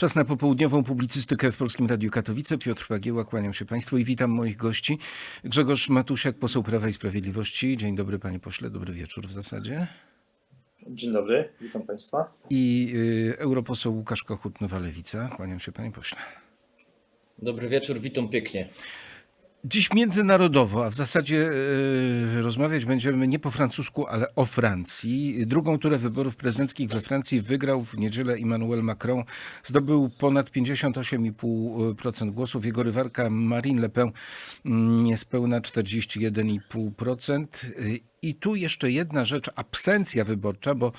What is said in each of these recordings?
Czas na popołudniową publicystykę w Polskim Radiu Katowice. Piotr Pagieła, kłaniam się Państwu i witam moich gości. Grzegorz Matusiak, poseł Prawa i Sprawiedliwości. Dzień dobry panie pośle, dobry wieczór w zasadzie. Dzień dobry, witam Państwa. I y, europoseł Łukasz Kochut, Nowa Lewica. Kłaniam się panie pośle. Dobry wieczór, witam pięknie. Dziś międzynarodowo, a w zasadzie y, rozmawiać będziemy nie po francusku, ale o Francji. Drugą turę wyborów prezydenckich we Francji wygrał w niedzielę Emmanuel Macron. Zdobył ponad 58,5% głosów. Jego rywalka Marine Le Pen mm, niespełna 41,5%. I tu jeszcze jedna rzecz, absencja wyborcza, bo y,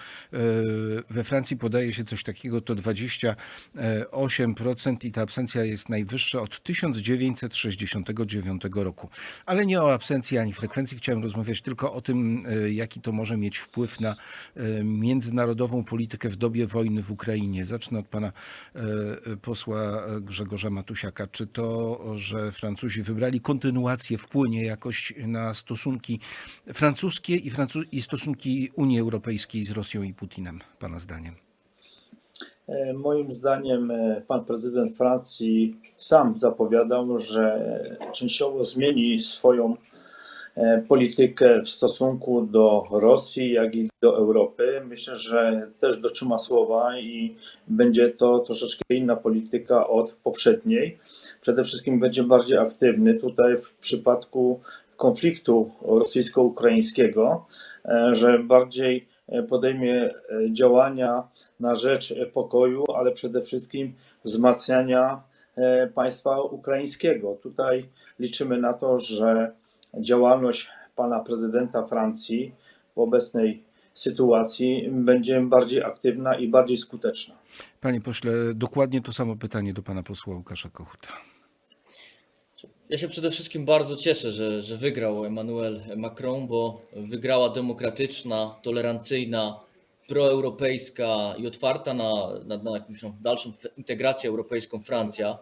we Francji podaje się coś takiego, to 28% i ta absencja jest najwyższa od 1969 roku. Ale nie o absencji ani frekwencji chciałem rozmawiać, tylko o tym, y, jaki to może mieć wpływ na y, międzynarodową politykę w dobie wojny w Ukrainie. Zacznę od pana posła Grzegorza Matusiaka. Czy to, że Francuzi wybrali kontynuację, wpłynie jakoś na stosunki francuskie i, Francu- i stosunki Unii Europejskiej z Rosją i Putinem, pana zdaniem? E, Moim zdaniem e, pan prezydent Francji sam zapowiadał, że częściowo zmieni swoją e, politykę w stosunku do Rosji, jak i do Europy. Myślę, że też dotrzyma słowa i będzie to troszeczkę inna polityka od poprzedniej. Przede wszystkim będzie bardziej aktywny tutaj w przypadku konfliktu rosyjsko-ukraińskiego, e, że bardziej e, podejmie e, działania na rzecz pokoju, ale przede wszystkim wzmacniania państwa ukraińskiego. Tutaj liczymy na to, że działalność pana prezydenta Francji w obecnej sytuacji będzie bardziej aktywna i bardziej skuteczna. Panie pośle, dokładnie to samo pytanie do pana posła Łukasza Kochuta. Ja się przede wszystkim bardzo cieszę, że, że wygrał Emmanuel Macron, bo wygrała demokratyczna, tolerancyjna, proeuropejska i otwarta na, na, na jakąś dalszą integrację europejską Francja.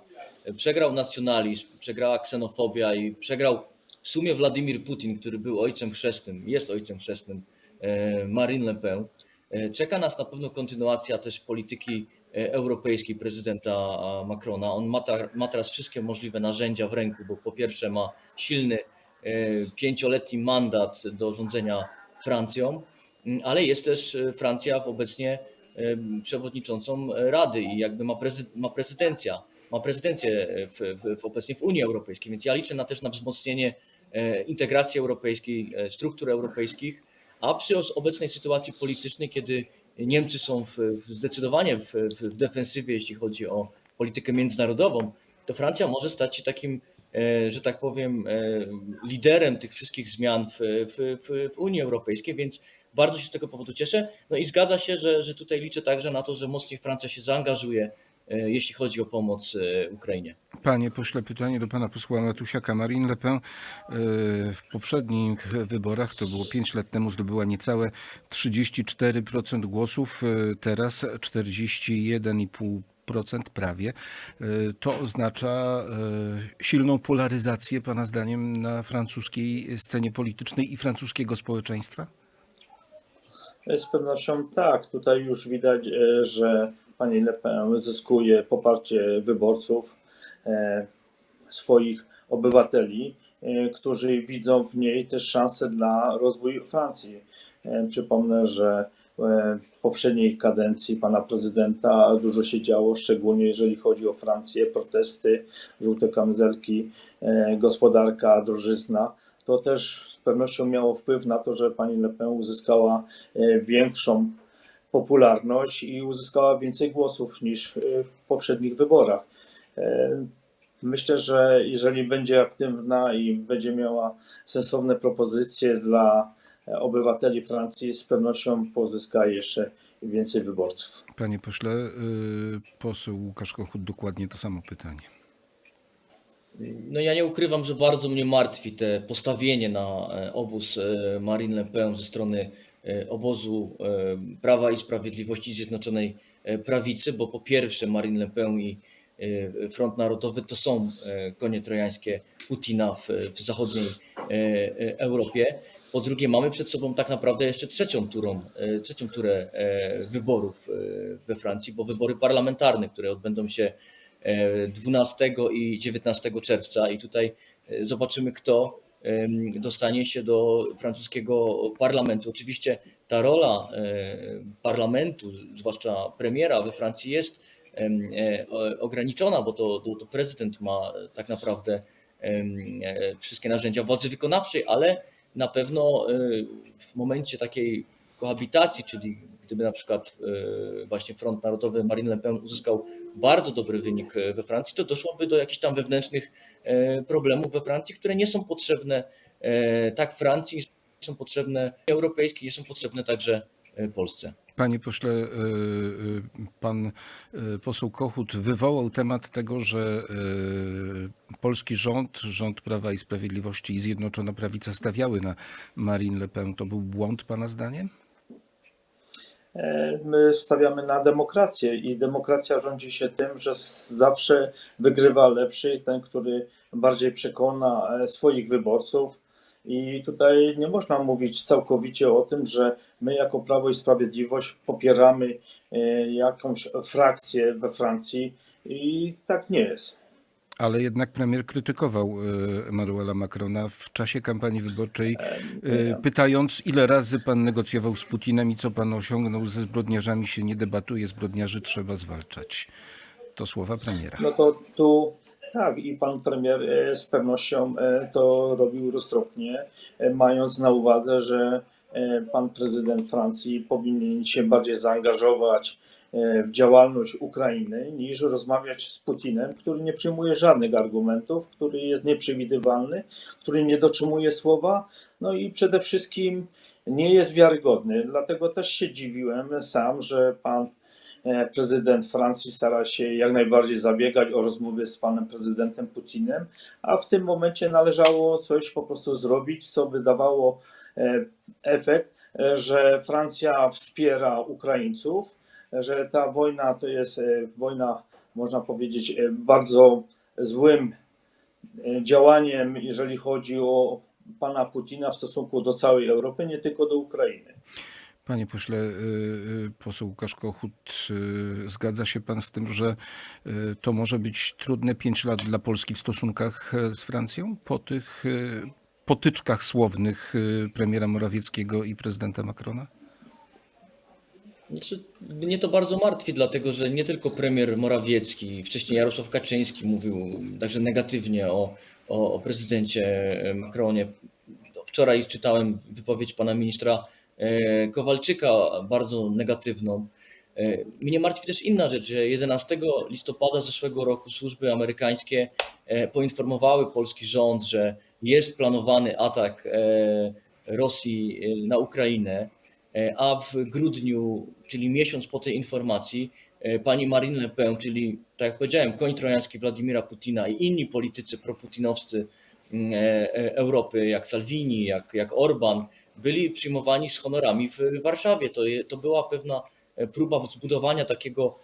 Przegrał nacjonalizm, przegrała ksenofobia i przegrał w sumie Władimir Putin, który był ojcem chrzestnym, jest ojcem chrzestnym e, Marine Le Pen. E, Czeka nas na pewno kontynuacja też polityki europejskiej prezydenta Macrona. On ma, ta, ma teraz wszystkie możliwe narzędzia w ręku, bo po pierwsze ma silny e, pięcioletni mandat do rządzenia Francją, ale jest też e, Francja obecnie przewodniczącą Rady i jakby ma, prezy, ma prezydencja, ma prezydencję w, w, w obecnie w Unii Europejskiej, więc ja liczę na, też na wzmocnienie e, integracji europejskiej, e, struktur europejskich, a przy obecnej sytuacji politycznej, kiedy Niemcy są w, w zdecydowanie w, w, defensywie, jeśli chodzi o politykę międzynarodową, to Francja może stać się takim, e, że tak powiem, e, liderem tych wszystkich zmian w, w, w, Unii Europejskiej, więc bardzo się z tego powodu cieszę. No i zgadza się, że, że tutaj liczę także na to, że mocniej Francja się zaangażuje, jeśli chodzi o pomoc e, Ukrainie. Panie pośle, pytanie do pana posła Matusiaka. Marine Le Pen y, w poprzednich wyborach, to było 5 lat temu, zdobyła niecałe 34% głosów, teraz 41,5% prawie. Y, To oznacza silną polaryzację, pana zdaniem, na francuskiej scenie politycznej i francuskiego społeczeństwa? Z pewnością tak. Tutaj już widać, e, że pani Le Pen zyskuje poparcie wyborców, e, swoich obywateli, e, którzy widzą w niej też szansę na rozwój Francji. E, Przypomnę, że w poprzedniej kadencji pana prezydenta dużo się działo, szczególnie jeżeli chodzi o Francję, protesty, żółte kamizelki, gospodarka, drożyzna. To też z pewnością miało wpływ na to, że pani Le Pen uzyskała większą popularność i uzyskała więcej głosów niż e, w poprzednich wyborach. E, Myślę, że jeżeli będzie aktywna i będzie miała sensowne propozycje dla e, obywateli Francji, z pewnością pozyska jeszcze więcej wyborców. Panie pośle, y, poseł Łukasz Kochut, dokładnie to samo pytanie. No ja nie ukrywam, że bardzo mnie martwi te postawienie na obóz Marine Le Pen ze strony obozu e, Prawa i Sprawiedliwości Zjednoczonej e, Prawicy, bo po pierwsze Marine Le Pen i e, Front Narodowy to są e, konie trojańskie Putina w, w zachodniej e, e, Europie. Po drugie, mamy przed sobą tak naprawdę jeszcze trzecią turą, e, trzecią turę e, wyborów e, we Francji, bo wybory parlamentarne, które odbędą się e, 12 i 19 czerwca i tutaj e, zobaczymy, kto dostanie się do francuskiego parlamentu. Oczywiście ta rola parlamentu, zwłaszcza premiera we Francji jest e, ograniczona, bo to, to, to prezydent ma tak naprawdę e, wszystkie narzędzia władzy wykonawczej, ale na pewno e, w momencie takiej kohabitacji, czyli gdyby na przykład e, właśnie Front Narodowy Marine Le Pen uzyskał bardzo dobry wynik e, we Francji, to doszłoby do jakichś tam wewnętrznych e, problemów we Francji, które nie są potrzebne tak Francji, nie są potrzebne Europejskiej, nie są potrzebne także Polsce. Panie pośle, pan poseł Kochut wywołał temat tego, że polski rząd, rząd Prawa i Sprawiedliwości i Zjednoczona Prawica stawiały na Marine Le Pen. To był błąd pana zdaniem? E, My stawiamy na demokrację i demokracja rządzi się tym, że zawsze wygrywa lepszy, ten, który bardziej przekona e, swoich wyborców. I tutaj nie można mówić całkowicie o tym, że my jako Prawo i Sprawiedliwość popieramy e, jakąś frakcję we Francji i tak nie jest. Ale jednak premier krytykował y, Emmanuela Macrona w czasie kampanii wyborczej, y, pytając, ile razy pan negocjował z Putinem i co pan osiągnął. Ze zbrodniarzami się nie debatuje, zbrodniarzy trzeba zwalczać. To słowa premiera. No to tu tak i pan premier e, z pewnością e, to robił roztropnie, e, mając na uwadze, że e, pan prezydent Francji powinien się bardziej zaangażować e, w działalność Ukrainy niż rozmawiać z Putinem, który nie przyjmuje żadnych argumentów, który jest nieprzewidywalny, który nie dotrzymuje słowa, no i przede wszystkim nie jest wiarygodny. Dlatego też się dziwiłem sam, że pan E, Prezydent Francji stara się jak najbardziej zabiegać o rozmowy z panem prezydentem Putinem, a w tym momencie należało coś po prostu zrobić, co by dawało e, efekt, e, że Francja wspiera Ukraińców, że ta wojna to jest e, wojna, można powiedzieć, e, bardzo złym e, działaniem, jeżeli chodzi o pana Putina w stosunku do całej Europy, nie tylko do Ukrainy. Panie pośle, poseł Łukasz Kochut, zgadza się pan z tym, że to może być trudne pięć lat dla Polski w stosunkach z Francją po tych potyczkach słownych premiera Morawieckiego i prezydenta Macrona? Znaczy, mnie to bardzo martwi, dlatego że nie tylko premier Morawiecki, wcześniej Jarosław Kaczyński mówił także negatywnie o, o, o prezydencie Macronie. Wczoraj czytałem wypowiedź pana ministra e, Kowalczyka, bardzo negatywną. E, Mnie martwi też inna rzecz, że 11 listopada zeszłego roku służby amerykańskie e, poinformowały polski rząd, że jest planowany atak e, Rosji e, na Ukrainę. E, A w grudniu, czyli miesiąc po tej informacji, e, pani Marine Le Pen, czyli tak jak powiedziałem, koń trojański Władimira Putina i inni politycy proputinowscy mm, e, Europy, jak Salvini, jak, jak Orban, byli przyjmowani z honorami w Warszawie. To, to była pewna próba zbudowania takiego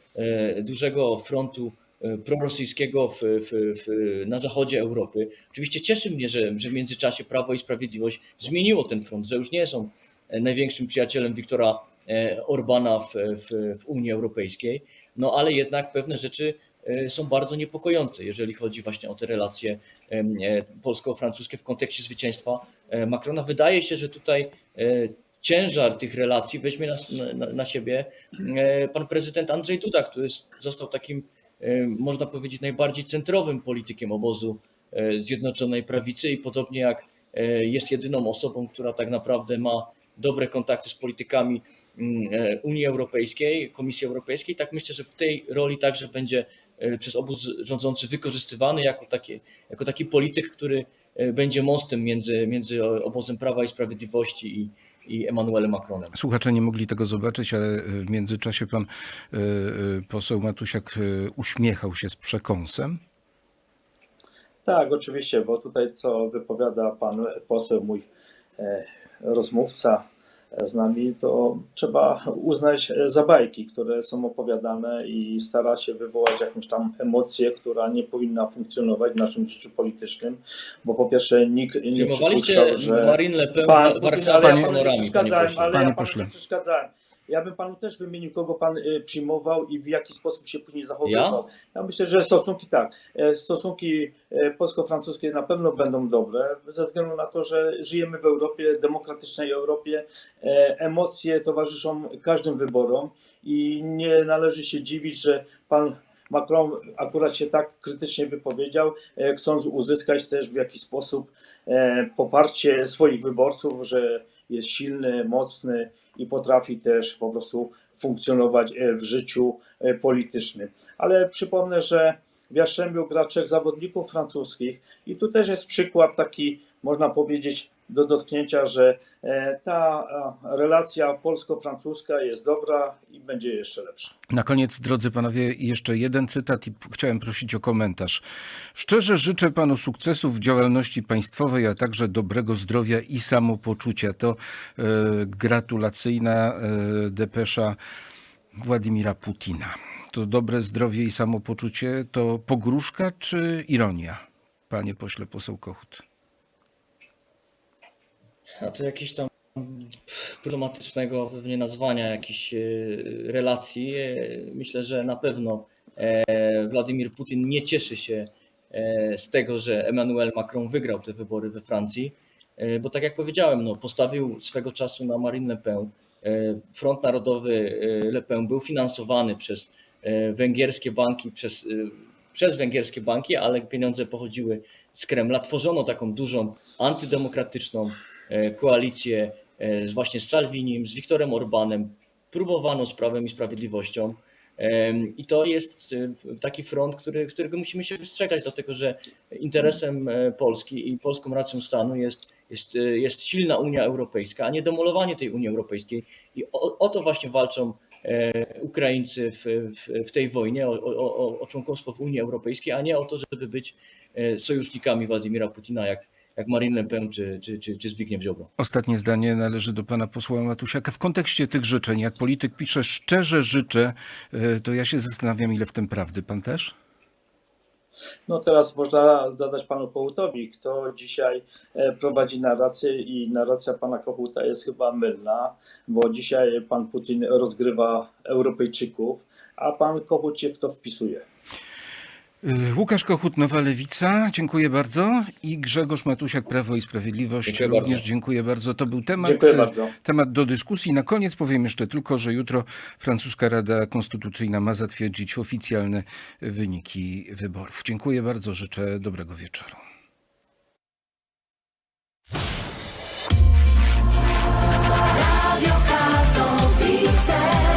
dużego frontu prorosyjskiego w, w, w, na zachodzie Europy. Oczywiście cieszy mnie, że, że w międzyczasie Prawo i Sprawiedliwość zmieniło ten front, że już nie są największym przyjacielem Viktora e, Orbana w, w, w Unii Europejskiej, no ale jednak pewne rzeczy e, są bardzo niepokojące, jeżeli chodzi właśnie o te relacje e, polsko-francuskie w kontekście zwycięstwa e, Macrona. Wydaje się, że tutaj e, ciężar tych relacji weźmie na, na, na siebie e, pan prezydent Andrzej Duda, który został takim, e, można powiedzieć, najbardziej centrowym politykiem obozu e, Zjednoczonej Prawicy i podobnie jak e, jest jedyną osobą, która tak naprawdę ma dobre kontakty z politykami mm, e, Unii Europejskiej, Komisji Europejskiej, tak myślę, że w tej roli także będzie e, przez obóz rządzący wykorzystywany jako taki, jako taki polityk, który e, będzie mostem między, między obozem Prawa i Sprawiedliwości i, i Emmanuelem Macronem. Słuchacze nie mogli tego zobaczyć, ale w międzyczasie pan poseł Matusiak uśmiechał się z przekąsem. Tak, oczywiście, bo tutaj co wypowiada pan poseł, mój rozmówca, z nami, to trzeba uznać za bajki, które są opowiadane i stara się wywołać jakąś tam emocję, która nie powinna funkcjonować w naszym życiu politycznym, bo po pierwsze nikt nie przypuszczał, że... Marine Le Pen Pan ale ja panu nie przeszkadzałem, ale Panie ja panu nie przeszkadzałem. Ja bym panu też wymienił, kogo pan y, przyjmował i w jaki sposób się później zachowywał. Ja, myślę, że stosunki tak. e, Stosunki e, polsko-francuskie na pewno będą dobre, ze względu na to, że żyjemy w Europie, demokratycznej Europie. E, Emocje towarzyszą każdym wyborom i nie należy się dziwić, że pan Macron akurat się tak krytycznie wypowiedział, chcąc uzyskać też w jakiś sposób poparcie swoich wyborców, że jest silny, mocny i potrafi też po prostu funkcjonować e, w życiu e, politycznym. Ale przypomnę, że w Jastrzębiu gra trzech zawodników francuskich i tu też jest przykład taki, można powiedzieć, do dotknięcia, że e, ta relacja polsko-francuska jest dobra i będzie jeszcze lepsza. Na koniec, drodzy panowie, jeszcze jeden cytat i chciałem prosić o komentarz. Szczerze życzę panu sukcesów w działalności państwowej, a także dobrego zdrowia i samopoczucia. To e, gratulacyjna e, depesza Władimira Putina. To dobre zdrowie i samopoczucie to pogróżka czy ironia, panie pośle poseł Kochut? A to jakieś tam pff, dyplomatycznego pewnie nazwania jakichś e, relacji. E, Myślę, że na pewno e, Władimir Putin nie cieszy się z tego, że Emmanuel Macron wygrał te wybory we Francji, bo tak jak powiedziałem, no, postawił swego czasu na Marine Le Pen. Front Narodowy Le Pen był finansowany przez węgierskie banki, przez, przez węgierskie banki, ale pieniądze pochodziły z Kremla. Tworzono taką dużą antydemokratyczną koalicję e, z- właśnie z Salvinim, z Viktorem Orbanem. Próbowano z Prawem i Sprawiedliwością. I to jest e, taki front, który, którego musimy się wystrzegać, dlatego że interesem e, Polski i polską racją stanu jest, jest, e, jest silna Unia Europejska, a nie demolowanie tej Unii Europejskiej. I o, o to właśnie walczą e, Ukraińcy w, w, w tej wojnie o, o, o, członkostwo w Unii Europejskiej, a nie o to, żeby być e, sojusznikami Władimira Putina, jak, jak Marine Le Pen czy, czy, czy, czy Zbigniew Ziobro. Ostatnie zdanie należy do pana posła Matusiaka. W kontekście tych życzeń, jak polityk pisze, szczerze życzę, e, to ja się zastanawiam, ile w tym prawdy. Pan też? No teraz można zadać panu Kołutowi, kto dzisiaj e, prowadzi narrację i narracja pana Kołuta jest chyba mylna, bo dzisiaj pan Putin rozgrywa Europejczyków, a pan Kołut się w to wpisuje. Y, Łukasz Kochutnowa, Lewica, dziękuję bardzo. I Grzegorz Matusiak, Prawo i Sprawiedliwość, dziękuję również bardzo. dziękuję bardzo. To był temat, y, temat do dyskusji. Na koniec powiem jeszcze tylko, że jutro francuska Rada Konstytucyjna ma zatwierdzić oficjalne wyniki wyborów. Dziękuję bardzo, życzę dobrego wieczoru. Radio Katowice.